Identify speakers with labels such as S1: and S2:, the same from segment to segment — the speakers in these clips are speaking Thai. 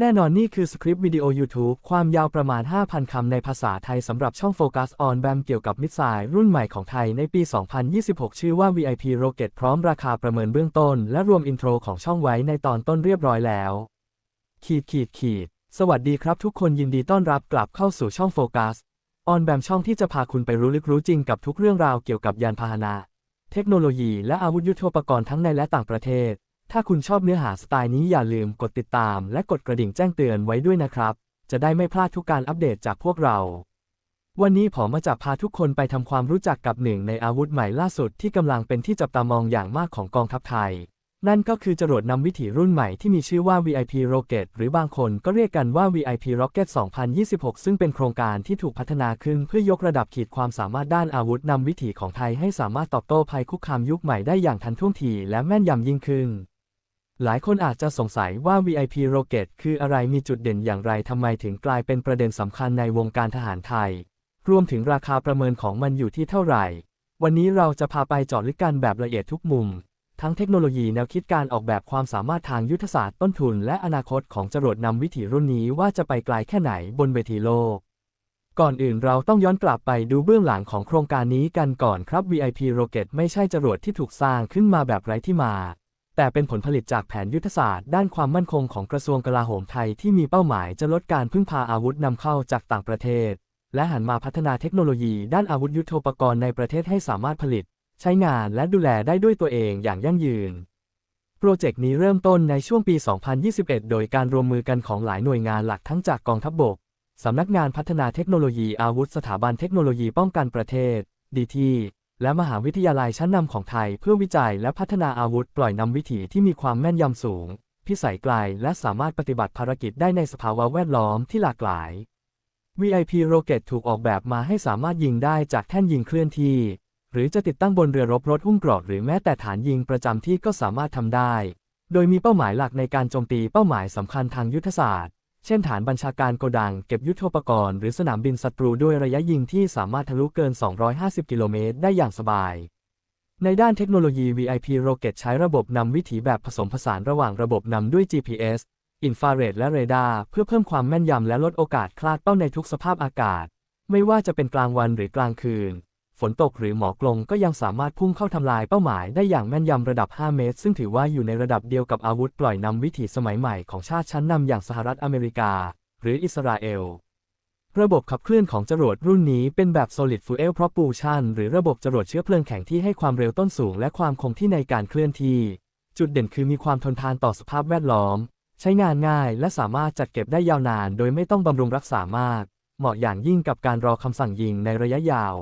S1: แน่นอนนี่คือสคริปต์วิดีโอ YouTube ความยาวประมาณ 5,000 คำในภาษาไทยสำหรับช่องโฟกัสออนแบมเกี่ยวกับมิสไซล์รุ่นใหม่ของไทยในปี 2026 ชื่อว่า VIP Rocket พร้อมราคาประเมินเบื้องต้น และรวมอินโทรของช่องไว้ในตอนต้นเรียบร้อยแล้ว ขีดขีดขีด สวัสดีครับทุกคนยินดีต้อนรับกลับเข้าสู่ช่องโฟกัสออนแบมช่องที่จะพาคุณไปรู้ลึกรู้จริงกับทุกเรื่องราวเกี่ยวกับยานพาหนะ เทคโนโลยีและอาวุธยุทโธปกรณ์ทั้งในและต่างประเทศ ถ้าคุณชอบเนื้อหาสไตล์นี้อย่าลืมกดติดตาม และกดกระดิ่งแจ้งเตือนไว้ด้วยนะครับ จะได้ไม่พลาดทุกการอัปเดตจากพวกเรา วันนี้ผมมาจะพาทุกคนไปทำความรู้จักกับหนึ่งในอาวุธใหม่ล่าสุดที่กำลังเป็นที่จับตามองอย่างมากของกองทัพไทย นั่นก็คือจรวดนำวิถีรุ่นใหม่ที่มีชื่อว่า VIP Rocket หรือบางคนก็เรียกกันว่า VIP Rocket 2026 ซึ่งเป็นโครงการที่ถูกพัฒนาขึ้นเพื่อยกระดับขีดความสามารถด้านอาวุธนำวิถีของไทยให้สามารถตอบโต้ภัยคุกคามยุคใหม่ได้อย่างทันท่วงทีและแม่นยำยิ่งขึ้น หลายคนอาจจะสงสัยว่า VIP Rocket คืออะไรมีจุดเด่นอย่างไรทำไมถึงกลายเป็นประเด็นสำคัญในวงการทหารไทย รวมถึงราคาประเมินของมันอยู่ที่เท่าไหร่ วันนี้เราจะพาไปเจาะลึกกันแบบละเอียดทุกมุม ทั้งเทคโนโลยีแนวคิดการออกแบบความสามารถทางยุทธศาสตร์ต้นทุน และอนาคตของจรวดนำวิถีรุ่นนี้ว่าจะไปไกลแค่ไหนบนเวทีโลก ก่อนอื่นเราต้องย้อนกลับไปดูเบื้องหลังของโครงการนี้กันก่อนครับ VIP Rocket ไม่ใช่จรวดที่ถูกสร้างขึ้นมาแบบไร้ที่มา แต่เป็นผลผลิตจากแผนยุทธศาสตร์ด้านความมั่นคงของกระทรวงกลาโหมไทยที่มีเป้าหมายจะลดการพึ่งพาอาวุธนำเข้าจากต่างประเทศ และหันมาพัฒนาเทคโนโลยีด้านอาวุธยุทโธปกรณ์ในประเทศให้สามารถผลิต ใช้งานและดูแลได้ด้วยตัวเองอย่างยั่งยืน โปรเจกต์นี้เริ่มต้นในช่วงปี 2021 โดยการรวมมือกันของหลายหน่วยงานหลักทั้งจากกองทัพบบกสำนักงานพัฒนาเทคโนโลยีอาวุธสถาบันเทคโนโลยีป้องกันประเทศดีที และมหาวิทยาลัยชั้นนำของไทยเพื่อวิจัยและพัฒนาอาวุธปล่อยนำวิถีที่มีความแม่นยำสูง พิสัยไกลและสามารถปฏิบัติภารกิจได้ในสภาวะแวดล้อมที่หลากหลาย VIP Rocket ถูกออกแบบมาให้สามารถยิงได้จากแท่นยิงเคลื่อนที่ หรือจะติดตั้งบนเรือรบรถหุ้มเกรอดหรือแม้แต่ฐานยิงประจำที่ก็สามารถทำได้ โดยมีเป้าหมายหลักในการโจมตีเป้าหมายสำคัญทางยุทธศาสตร์ เช่นฐานบัญชาการโกดังเก็บยุทโธปกรณ์หรือสนามบินศัตรูด้วยระยะยิงที่สามารถทะลุเกิน 250 กิโลเมตรได้อย่างสบาย ในด้านเทคโนโลยี VIP Rocket ใช้ระบบนำวิถีแบบผสมผสานระหว่างระบบนำด้วย GPS อินฟราเรดและเรดาร์เพื่อเพิ่มความแม่นยำและลดโอกาสคลาดเป้าในทุกสภาพอากาศ ไม่ว่าจะเป็นกลางวันหรือกลางคืน นตกหรือหมอกลงก็ยังสามารถพุ่งเข้าทำลายเป้าหมายได้อย่างแม่นยำระดับ 5 เมตร ซึ่งถือว่าอยู่ในระดับเดียวกับอาวุธปล่อยนำวิถีสมัยใหม่ของชาติชั้นนำอย่างสหรัฐอเมริกา หรืออิสราเอล ระบบขับเคลื่อนของจรวดรุ่นนี้เป็นแบบ solid fuel propulsion หรือระบบจรวดเชื้อเพลิงแข็งที่ให้ความเร็วต้นสูง และความคงที่ในการเคลื่อนที่ จุดเด่นคือมีความทนทานต่อสภาพแวดล้อม ใช้งานง่ายและสามารถจัดเก็บได้ยาวนาน โดยไม่ต้องบำรุงรักษามาก เหมาะอย่างยิ่งกับการรอคำสั่งยิงในระยะยาว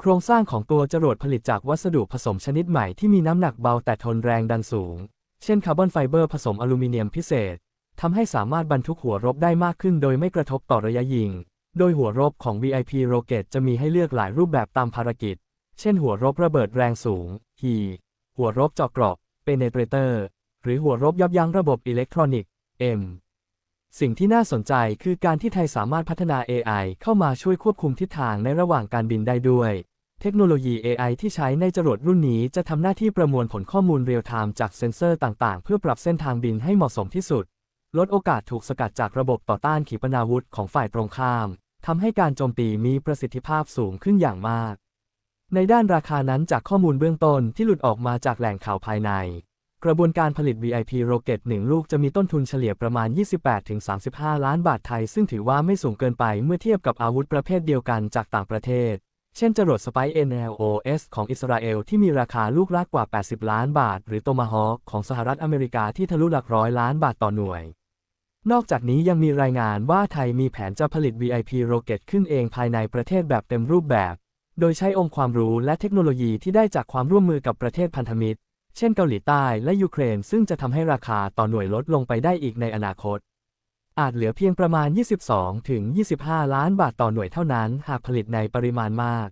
S1: โครงสร้างของตัวจรวดผลิตจากวัสดุผสมชนิดใหม่ที่มีน้ำหนักเบาแต่ทนแรงดันสูง เช่นคาร์บอนไฟเบอร์ผสมอลูมิเนียมพิเศษทำให้สามารถบรรทุกหัวรบได้มากขึ้นโดยไม่กระทบต่อระยะยิง โดยหัวรบของ VIP Rocket จะมีให้เลือกหลายรูปแบบตามภารกิจ เช่นหัวรบระเบิดแรงสูง HE หัวรบเจาะกราะ Penetrator หรือหัวรบยับยั้งระบบอิเล็กทรอนิกส์ M สิ่งที่น่าสนใจคือการที่ไทยสามารถพัฒนา AI เข้ามาช่วยควบคุมทิศทางในระหว่างการบินได้ด้วย เทคโนโลยี AI ที่ใช้ในจรวดรุ่นนี้จะทำหน้าที่ประมวลผลข้อมูลเรียลไทม์จากเซ็นเซอร์ต่างๆ เพื่อปรับเส้นทางบินให้เหมาะสมที่สุด ลดโอกาสถูกสกัดจากระบบต่อต้านขีปนาวุธของฝ่ายตรงข้ามทำให้การโจมตีมีประสิทธิภาพสูงขึ้นอย่างมาก ในด้านราคานั้นจากข้อมูลเบื้องต้นที่หลุดออกมาจากแหล่งข่าวภายใน กระบวนการผลิต VIP Rocket 1ลูกจะมีต้นทุนเฉลี่ยประมาณ 28-35 ล้านบาทไทย ซึ่งถือว่าไม่สูงเกินไปเมื่อเทียบกับอาวุธประเภทเดียวกันจากต่างประเทศ เช่นจรวดสไป NLOS ของอิสราเอลที่มีราคาลูกละกว่า 80 ล้านบาท หรือโตมาฮอคของสหรัฐอเมริกาที่ทะลุหลักร้อยล้านบาทต่อหน่วย นอกจากนี้ยังมีรายงานว่าไทยมีแผนจะผลิต VIP Rocket ขึ้นเองภายในประเทศแบบเต็มรูปแบบ โดยใช้องค์ความรู้และเทคโนโลยีที่ได้จากความร่วมมือกับประเทศพันธมิตร เช่นเกาหลีใต้และยูเครน ซึ่งจะทำให้ราคาต่อหน่วยลดลงไปได้อีกในอนาคต อาจเหลือเพียงประมาณ 22 ถึง 25 ล้านบาทต่อหน่วยเท่านั้น หากผลิตในปริมาณมาก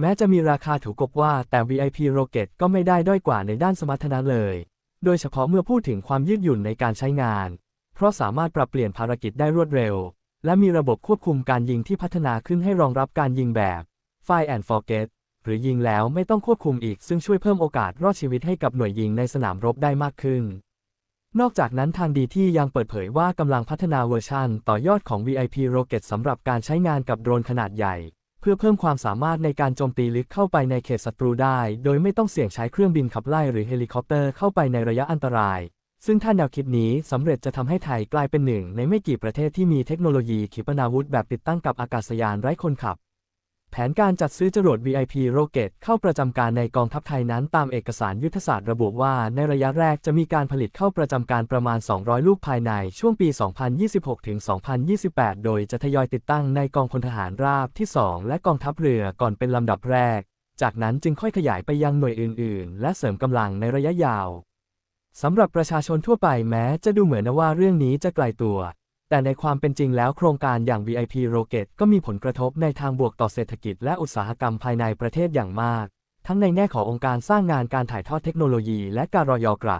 S1: แม้จะมีราคาถูกกบว่าแต่ VIP Rocket ก็ไม่ได้ด้อยกว่าในด้านสมรรถนะเลย โดยเฉพาะเมื่อพูดถึงความยืดหยุ่นในการใช้งาน เพราะสามารถปรับเปลี่ยนภารกิจได้รวดเร็ว และมีระบบควบคุมการยิงที่พัฒนาขึ้นให้รองรับการยิงแบบ Fire and Forget หรือยิงแล้วไม่ต้องควบคุมอีกซึ่งช่วยเพิ่มโอกาสรอดชีวิตให้กับหน่วยยิงในสนามรบได้มากขึ้น นอกจากนั้นทางดีที่ยังเปิดเผยว่ากำลังพัฒนาเวอร์ชันต่อยอดของ VIP Rocket สำหรับการใช้งานกับโดรนขนาดใหญ่ เพื่อเพิ่มความสามารถในการโจมตีลึกเข้าไปในเขตศัตรูได้ โดยไม่ต้องเสี่ยงใช้เครื่องบินขับไล่หรือเฮลิคอปเตอร์เข้าไปในระยะอันตราย ซึ่งถ้าแนวคิดนี้สำเร็จจะทำให้ไทยกลายเป็นหนึ่ง ในไม่กี่ประเทศที่มีเทคโนโลยีขีปนาวุธแบบติดตั้งกับอากาศยานไร้คนขับ แผนการจัดซื้อจรวด VIP Rocket เข้าประจำการในกองทัพไทยนั้นตามเอกสารยุทธศาสตร์ระบุว่า ในระยะแรกจะมีการผลิตเข้าประจำการประมาณ 200 ลูกภายในช่วงปี 2026 ถึง 2028 โดยจะทยอยติดตั้งในกองพลทหารราบที่ 2 และกองทัพเรือก่อนเป็นลำดับแรก จากนั้นจึงค่อยขยายไปยังหน่วยอื่น ๆ และเสริมกำลังในระยะยาวสำหรับประชาชนทั่วไปแม้จะดูเหมือนว่าเรื่องนี้จะไกลตัว แต่ในความเป็นจริงแล้วโครงการอย่าง VIP Rocket ก็มีผลกระทบในทางบวกต่อเศรษฐกิจและอุตสาหกรรมภายในประเทศอย่างมาก ทั้งในแง่ขององค์การสร้างงานการถ่ายทอดเทคโนโลยีและการรอยอกระ